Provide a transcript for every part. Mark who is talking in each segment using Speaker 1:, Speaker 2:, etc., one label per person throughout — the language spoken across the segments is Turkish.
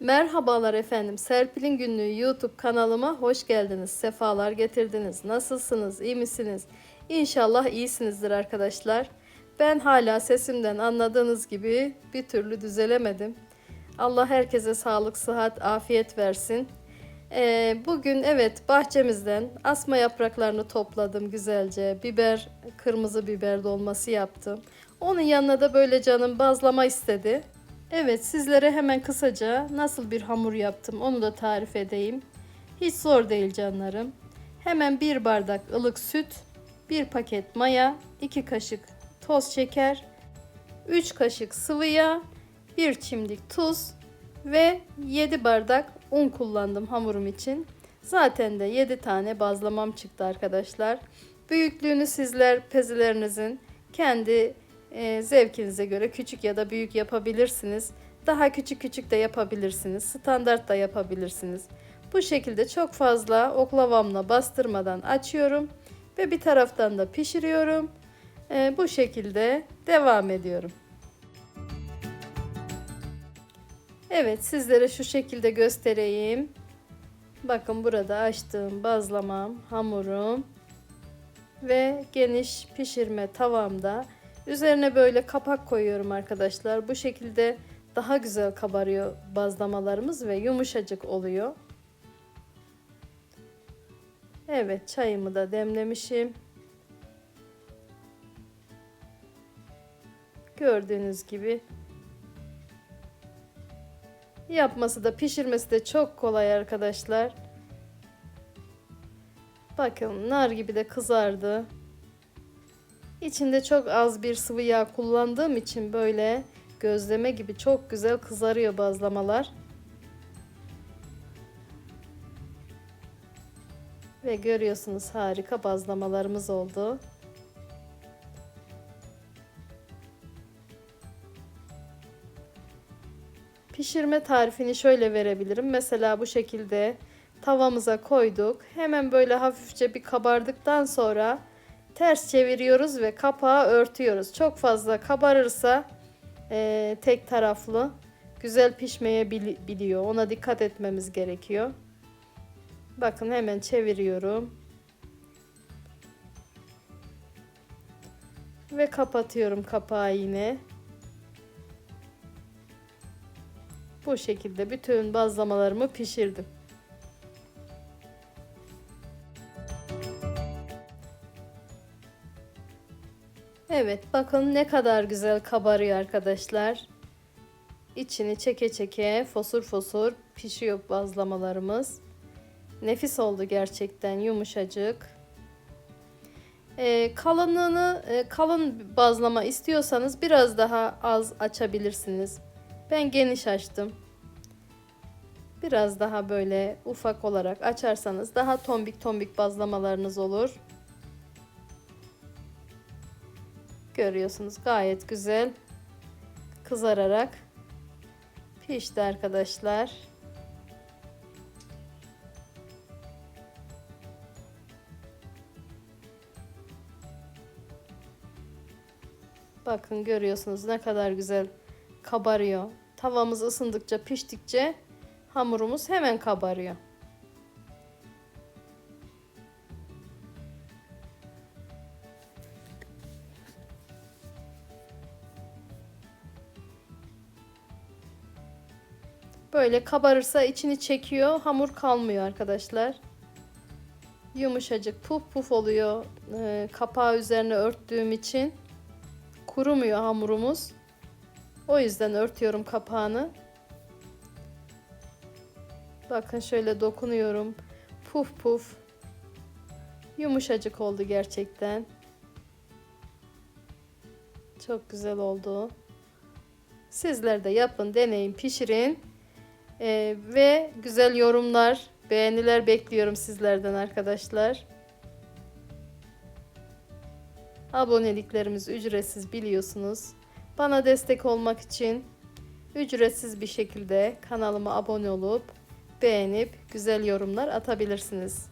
Speaker 1: Merhabalar efendim. Serpil'in günlüğü YouTube kanalıma hoş geldiniz. Sefalar getirdiniz. Nasılsınız? İyi misiniz? İnşallah iyisinizdir arkadaşlar. Ben hala sesimden anladığınız gibi bir türlü düzelemedim. Allah herkese sağlık, sıhhat, afiyet versin. Ee, bugün evet bahçemizden asma yapraklarını topladım güzelce. Biber, kırmızı biber dolması yaptım. Onun yanına da böyle canım bazlama istedi. Evet sizlere hemen kısaca nasıl bir hamur yaptım onu da tarif edeyim. Hiç zor değil canlarım. Hemen bir bardak ılık süt, bir paket maya, 2 kaşık toz şeker, 3 kaşık sıvı yağ, 1 çimdik tuz ve 7 bardak un kullandım hamurum için. Zaten de 7 tane bazlamam çıktı arkadaşlar. Büyüklüğünü sizler pezilerinizin kendi e, zevkinize göre küçük ya da büyük yapabilirsiniz. Daha küçük küçük de yapabilirsiniz. Standart da yapabilirsiniz. Bu şekilde çok fazla oklavamla bastırmadan açıyorum ve bir taraftan da pişiriyorum. E, bu şekilde devam ediyorum. Evet sizlere şu şekilde göstereyim. Bakın burada açtığım bazlamam, hamurum ve geniş pişirme tavamda üzerine böyle kapak koyuyorum arkadaşlar. Bu şekilde daha güzel kabarıyor bazlamalarımız ve yumuşacık oluyor. Evet çayımı da demlemişim. Gördüğünüz gibi Yapması da pişirmesi de çok kolay arkadaşlar. Bakın nar gibi de kızardı. İçinde çok az bir sıvı yağ kullandığım için böyle gözleme gibi çok güzel kızarıyor bazlamalar. Ve görüyorsunuz harika bazlamalarımız oldu. Pişirme tarifini şöyle verebilirim. Mesela bu şekilde tavamıza koyduk. Hemen böyle hafifçe bir kabardıktan sonra ters çeviriyoruz ve kapağı örtüyoruz. Çok fazla kabarırsa e, tek taraflı güzel pişmeye biliyor. Ona dikkat etmemiz gerekiyor. Bakın hemen çeviriyorum. Ve kapatıyorum kapağı yine. Bu şekilde bütün bazlamalarımı pişirdim. Evet bakın ne kadar güzel kabarıyor arkadaşlar. İçini çeke çeke fosur fosur pişiyor bazlamalarımız. Nefis oldu gerçekten yumuşacık. Ee, kalınlığını e, kalın bazlama istiyorsanız biraz daha az açabilirsiniz. Ben geniş açtım. Biraz daha böyle ufak olarak açarsanız daha tombik tombik bazlamalarınız olur. Görüyorsunuz gayet güzel kızararak pişti arkadaşlar. Bakın görüyorsunuz ne kadar güzel kabarıyor. Tavamız ısındıkça piştikçe hamurumuz hemen kabarıyor. Böyle kabarırsa içini çekiyor, hamur kalmıyor arkadaşlar. Yumuşacık puf puf oluyor. Ee, kapağı üzerine örttüğüm için kurumuyor hamurumuz. O yüzden örtüyorum kapağını. Bakın şöyle dokunuyorum. Puf puf. Yumuşacık oldu gerçekten. Çok güzel oldu. Sizler de yapın, deneyin, pişirin. Ee, ve güzel yorumlar, beğeniler bekliyorum sizlerden arkadaşlar. Aboneliklerimiz ücretsiz biliyorsunuz. Bana destek olmak için ücretsiz bir şekilde kanalıma abone olup beğenip güzel yorumlar atabilirsiniz.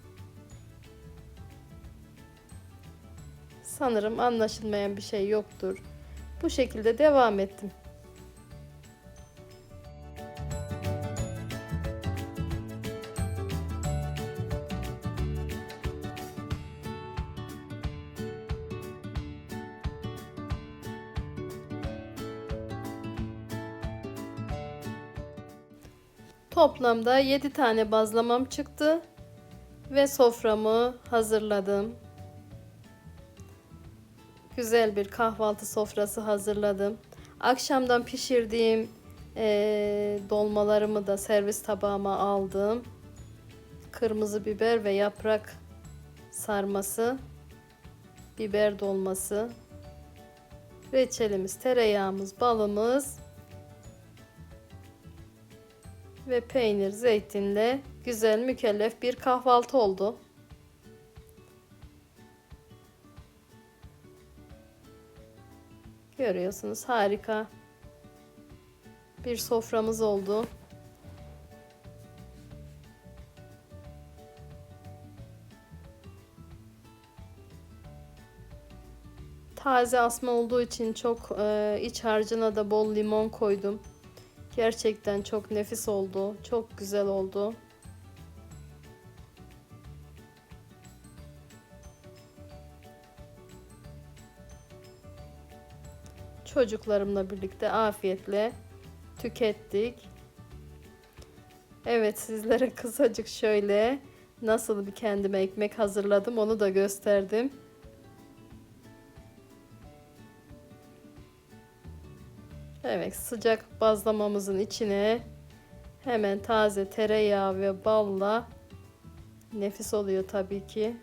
Speaker 1: Sanırım anlaşılmayan bir şey yoktur. Bu şekilde devam ettim. Toplamda 7 tane bazlamam çıktı ve soframı hazırladım. Güzel bir kahvaltı sofrası hazırladım. Akşamdan pişirdiğim eee, dolmalarımı da servis tabağıma aldım. Kırmızı biber ve yaprak sarması, biber dolması, reçelimiz, tereyağımız, balımız ve peynir, zeytinle güzel mükellef bir kahvaltı oldu. Görüyorsunuz harika bir soframız oldu. Taze asma olduğu için çok e, iç harcına da bol limon koydum. Gerçekten çok nefis oldu. Çok güzel oldu. Çocuklarımla birlikte afiyetle tükettik. Evet sizlere kısacık şöyle nasıl bir kendime ekmek hazırladım onu da gösterdim. Evet sıcak bazlamamızın içine hemen taze tereyağı ve balla nefis oluyor tabii ki.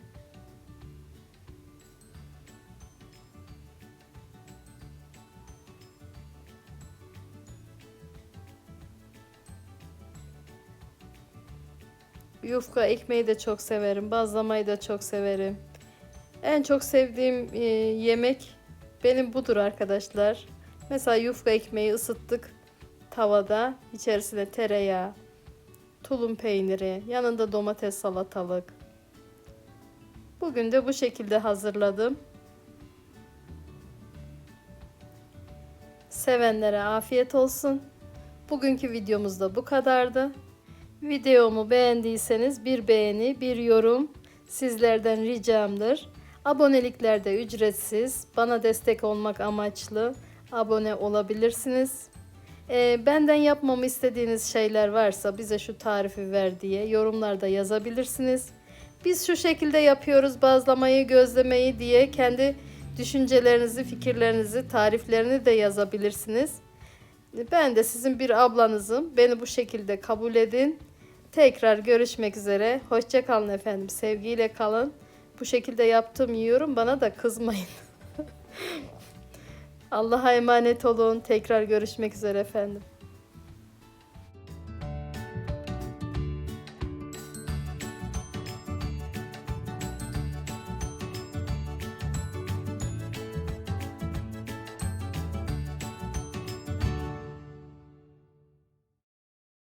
Speaker 1: Yufka ekmeği de çok severim. Bazlamayı da çok severim. En çok sevdiğim e, yemek benim budur arkadaşlar. Mesela yufka ekmeği ısıttık tavada. İçerisine tereyağı, tulum peyniri, yanında domates salatalık. Bugün de bu şekilde hazırladım. Sevenlere afiyet olsun. Bugünkü videomuz da bu kadardı. Videomu beğendiyseniz bir beğeni, bir yorum sizlerden ricamdır. Abonelikler de ücretsiz. Bana destek olmak amaçlı abone olabilirsiniz. Ee, benden yapmamı istediğiniz şeyler varsa bize şu tarifi ver diye yorumlarda yazabilirsiniz. Biz şu şekilde yapıyoruz bazlamayı, gözlemeyi diye kendi düşüncelerinizi, fikirlerinizi, tariflerini de yazabilirsiniz. Ben de sizin bir ablanızım. Beni bu şekilde kabul edin. Tekrar görüşmek üzere. Hoşça kalın efendim. Sevgiyle kalın. Bu şekilde yaptım yiyorum. Bana da kızmayın. Allah'a emanet olun. Tekrar görüşmek üzere efendim.